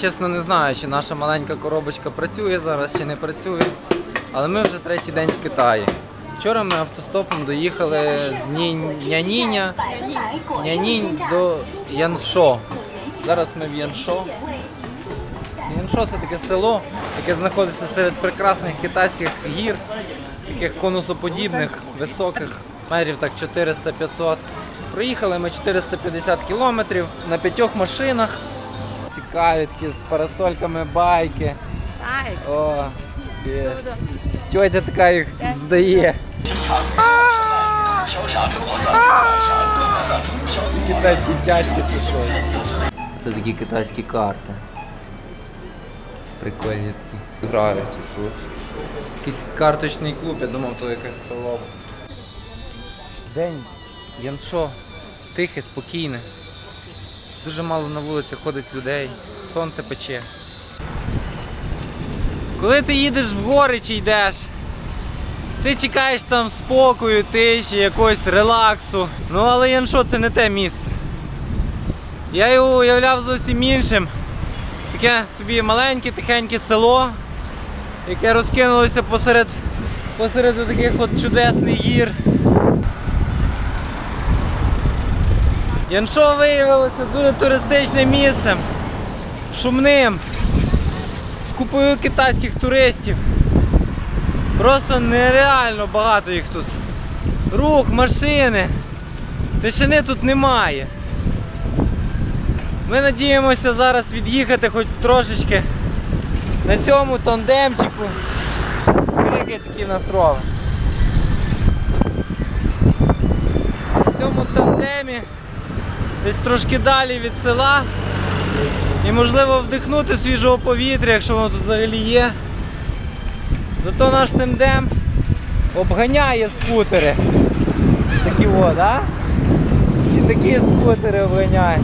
чесно не знаю, чи наша маленька коробочка працює зараз, чи не працює. Але ми вже третій день в Китаї. Вчора ми автостопом доїхали з Няніня, до Яншо. Зараз ми в Яншо. Яншо це таке село, яке знаходиться серед прекрасних китайських гір, таких конусоподібних, високих, метрів так 400-500. Проїхали ми 450 кілометрів на п'ятьох машинах. Цікаві такі з парасольками байки. Так. О, є. Тьотя така їх здає. Ці китайські дядьки це що? Це такі китайські карти. Прикольні такі. Грають. Якийсь карточний клуб, я думав, то якась столова. День. Яншо. Тихе, спокійне. Дуже мало на вулиці ходить людей. Сонце пече. Коли ти їдеш в гори чи йдеш, ти чекаєш там спокою, тиші, якогось релаксу. Ну але Яншо це не те місце. Я його уявляв зовсім іншим. Таке собі маленьке, тихеньке село, яке розкинулося посеред, посеред таких от чудесних гір. Яншо виявилося дуже туристичним місцем, шумним, з купою китайських туристів. Просто нереально багато їх тут. Рух, машини. Тишини тут немає. Ми надіємося зараз від'їхати хоч трошечки на цьому тандемчику. Який такий в нас ровер. На цьому тандемі десь трошки далі від села. І можливо вдихнути свіжого повітря, якщо воно тут взагалі є. Зато наш тандем обганяє скутери. Такі о, да? І такі скутери обганяє.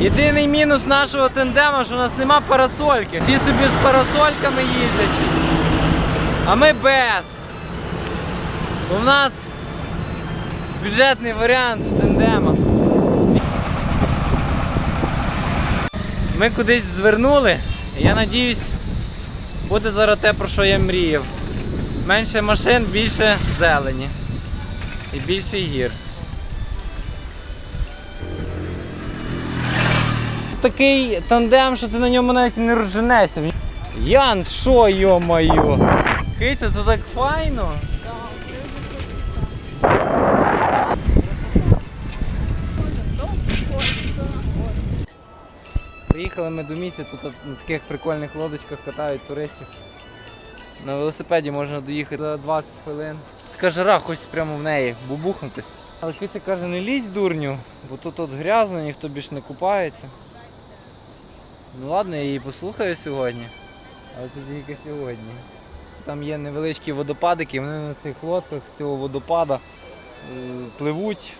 Єдиний мінус нашого тандема, що у нас нема парасольки. Всі собі з парасольками їздять. А ми без. В нас бюджетний варіант тандема. Ми кудись звернули. Я надіюсь, буде зараз те, про що я мріяв. Менше машин, більше зелені. І більше гір. Такий тандем, що ти на ньому навіть не розженешся. Ян, що йо-моє? Киця, це так файно. Приїхали ми до місця, тут на таких прикольних лодочках катають туристів. На велосипеді можна доїхати за 20 хвилин. Така жара, хочеться прямо в неї бубухнутись. Але Киця каже, не лізь дурню, бо тут от грязно, ніхто більше не купається. Ну ладно, я її послухаю сьогодні. Але це тільки сьогодні. Там є невеличкі водопадики, вони на цих лодках з цього водопада е, пливуть.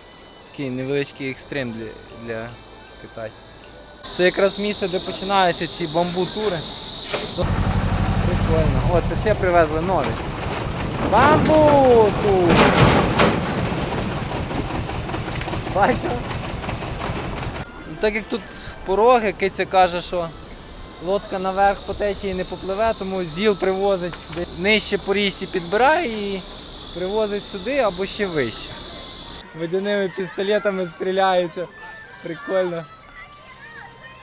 Такий невеличкий екстрим для, для китайців. Це якраз місце, де починаються ці бамбу-тури. Прикольно. О, це ще привезли нові. Бамбу-тур! Бачив? Ну, Так як тут пороги, киця каже, що лодка наверх по течії не попливе, тому зіл привозить десь нижче по річці підбирає і привозить сюди або ще вище. Водяними пістолетами стріляються. Прикольно.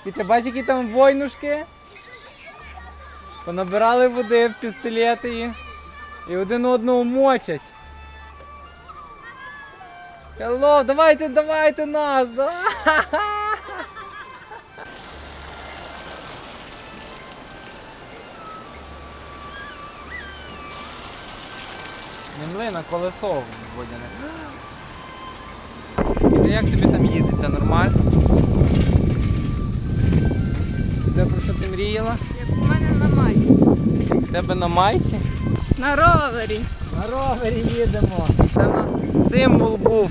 І ти бачиш, які там войнушки? Понабирали води в пістолети і, один одного мочать. Hello, давайте, давайте нас! Да? Не млин, а колесо водяне. Як тобі там їдеться? Нормально? Ти мріяла? Як у мене на майці. В тебе на майці? На ровері. На ровері їдемо. Це в нас символ був.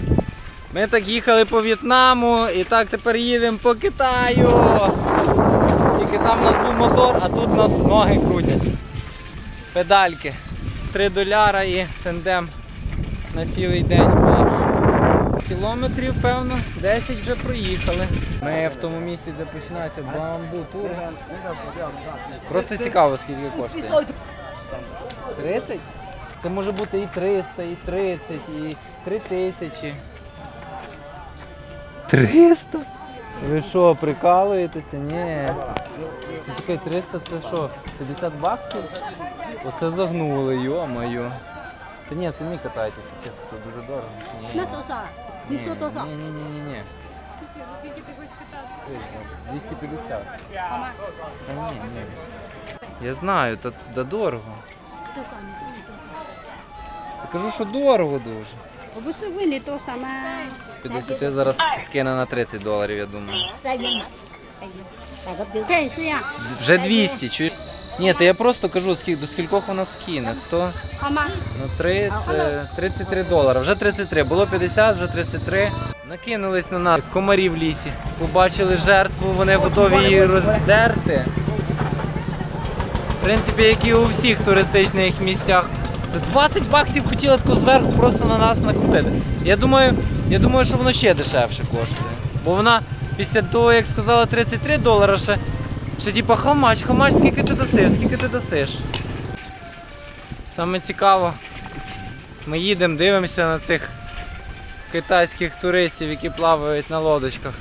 Ми так їхали по В'єтнаму і так тепер їдемо по Китаю. Тільки там у нас був мотор, а тут у нас ноги крутять. Педальки. 3 доляра і тендем на цілий день. Кілометрів, певно, 10 вже проїхали. Ми в тому місці, де починається бамбу тур. Просто цікаво, скільки коштує. 30? Це може бути і 300, і 30, і 3 тисячі. 300? Ви що, прикалуєтеся? Ні. Це чекай, 300 це що? 50 баксів? Оце загнули, йо-моє. Та ні, самі катайтеся, чесно, це дуже дорого. Ні. Не, то сам. Не-не-не-не. Скільки ти хочеш питати? 250. Я знаю, та, та дорого. То саме, це не то саме. Я кажу, що дорого дуже. Обусовини не то саме. 50 зараз скине на 30 доларів, я думаю. Вже 200, чуєш? Ні, то я просто кажу, скільки, до скількох вона скине. 100好吗？на 3 це 33 долара. Вже 33. Було 50, вже 33. Накинулись на нас комарі в лісі. Побачили жертву, вони готові її роздерти. В принципі, як і у всіх туристичних місцях. Це 20 баксів хотіли тако зверху просто на нас накрутити. Я думаю, я думаю, що воно ще дешевше коштує. Бо вона після того, як сказала 33 долара, ще, ще типа хамач, хамач, скільки ти дасиш, скільки ти дасиш. Саме цікаво, ми їдемо, дивимося на цих китайських туристів, які плавають на лодочках.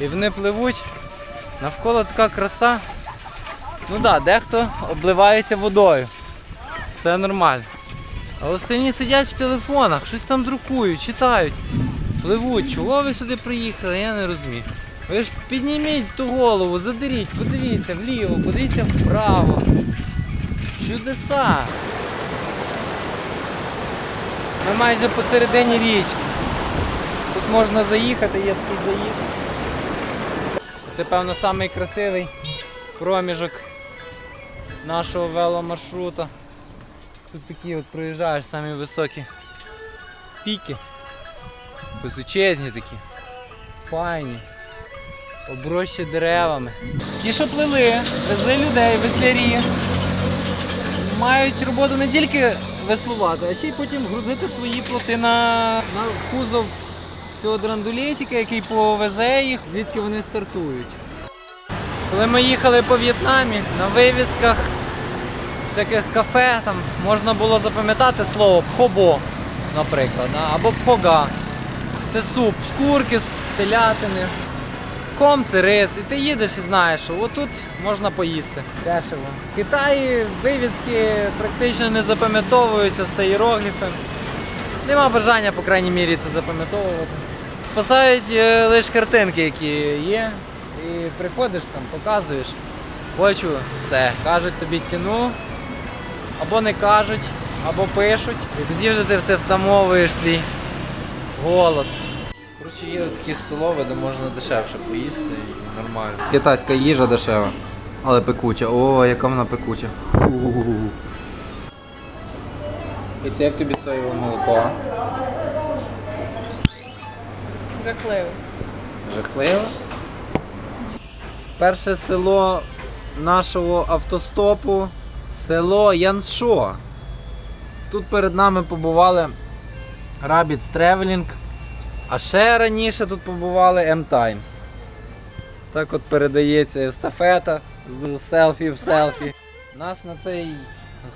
І вони пливуть, навколо така краса. Ну так, да, дехто обливається водою. Це нормально. А останні сидять в телефонах, щось там друкують, читають, пливуть. Чого ви сюди приїхали, я не розумію. Ви ж підніміть ту голову, задеріть, подивіться вліво, подивіться вправо. Чудеса. Ми майже посередині річки. Тут можна заїхати, є такий заїзд. Це, певно, самий красивий проміжок нашого веломаршрута. Тут такі от проїжджаєш самі високі піки. Височезні такі. Файні. Оброщі деревами. Ті, що плили, везли людей, веслярі. Мають роботу не тільки веслувати, а ще й потім грузити свої плоти на, на кузов цього драндулетика, який повезе їх, звідки вони стартують. Коли ми їхали по В'єтнамі, на вивісках всяких кафе там можна було запам'ятати слово пхобо, наприклад, або пхога. Це суп з курки, з телятини. Ком це рис, і ти їдеш і знаєш, що отут можна поїсти. Дешево. В Китаї вивіски практично не запам'ятовуються, все іерогліфи. Нема бажання, по крайній мірі, це запам'ятовувати. Спасають е, лише картинки, які є. І приходиш там, показуєш. Хочу це. Кажуть тобі ціну, або не кажуть, або пишуть. І тоді вже ти втамовуєш свій голод. Коротше, є такі столові, де можна дешевше поїсти і нормально. Китайська їжа дешева, але пекуча. О, яка вона пекуча. І це як тобі соєве молоко? Жахливо. Жахливо. Перше село нашого автостопу село Яншо. Тут перед нами побували Rabbids Traveling, а ще раніше тут побували M-Times. Так от передається естафета з селфі в селфі. Нас на цей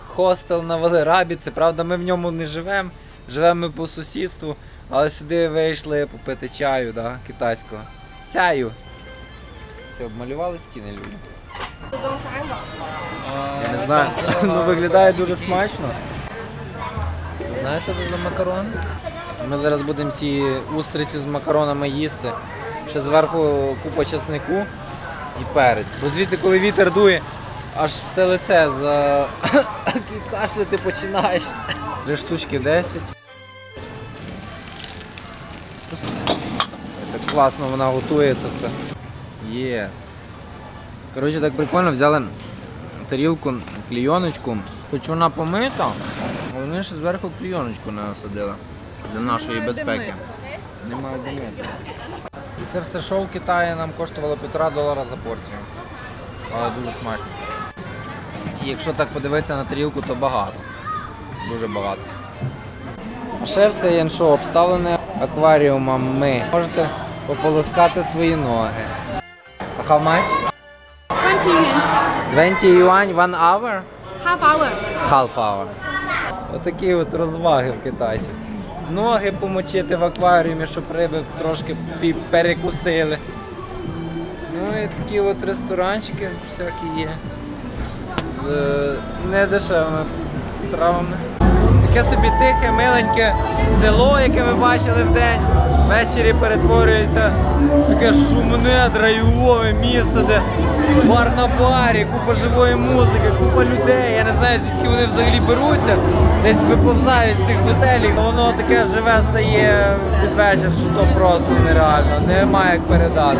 хостел навели Рабіці, правда, ми в ньому не живемо, живемо ми по сусідству, але сюди вийшли попити чаю, да, китайського. Цяю. Це обмалювали стіни люди. Я не знаю, ну виглядає дуже смачно. Знаєш, що це за макарон? Ми зараз будемо ці устриці з макаронами їсти. Ще зверху купа чеснику і перець. Бо звідси, коли вітер дує, аж все лице за кашляти починаєш. Три штучки 10. Так класно вона готує це все. Єс. Коротше, так прикольно взяли тарілку, клійоночку. Хоч вона помита, вони ще зверху клійоночку не насадили. Для нашої безпеки. Немає де мити. І це все шоу в Китаї нам коштувало півтора долара за порцію. Але дуже смачно. І якщо так подивитися на тарілку, то багато. Дуже багато. А ще все іншо обставлене акваріумами. Можете пополоскати свої ноги. А how much? 20 yuan 20 юань one hour? half hour Half hour. Отакі от розваги в китайців. Ноги помочити в акваріумі, щоб риби трошки перекусили. Ну і такі от ресторанчики всякі є. З е, недешевими стравами. Таке собі тихе, миленьке село, яке ми бачили в день. Ввечері перетворюється в таке шумне, драйвове місце, де бар на барі, купа живої музики, купа людей. Я не знаю, звідки вони взагалі беруться. Десь виповзають з цих готелів. Воно таке живе стає під вечір, що то просто нереально. Немає як передати.